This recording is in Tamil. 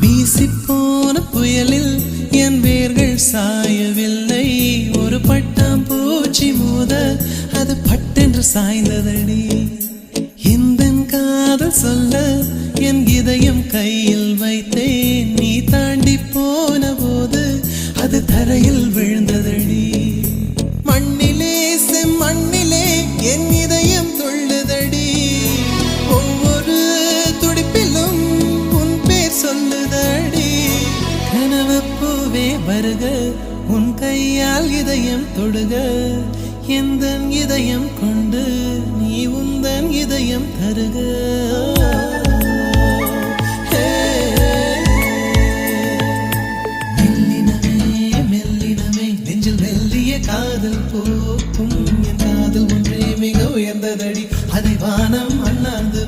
வீசிப்போன புயலில் என் வேர்கள் சாயவில்லை. ஒரு பட்டாம் பூச்சி மோத அது பட்டென்று சாய்ந்ததடி இந்த காதல் சொல்ல என் இதயம் கையில் வைத்தேன். நீ தாண்டி போன போது அது தரையில் விழுந்ததடி வருக உன் கையால் இதயம் தொடுக. எந்த இதயம் கொண்டு நீ உந்தன் இதயம் தருக. காதல் போக்கும். என் காதல் ஒன்றே மிக உயர்ந்ததடி. அதை வானம் அண்ணாந்து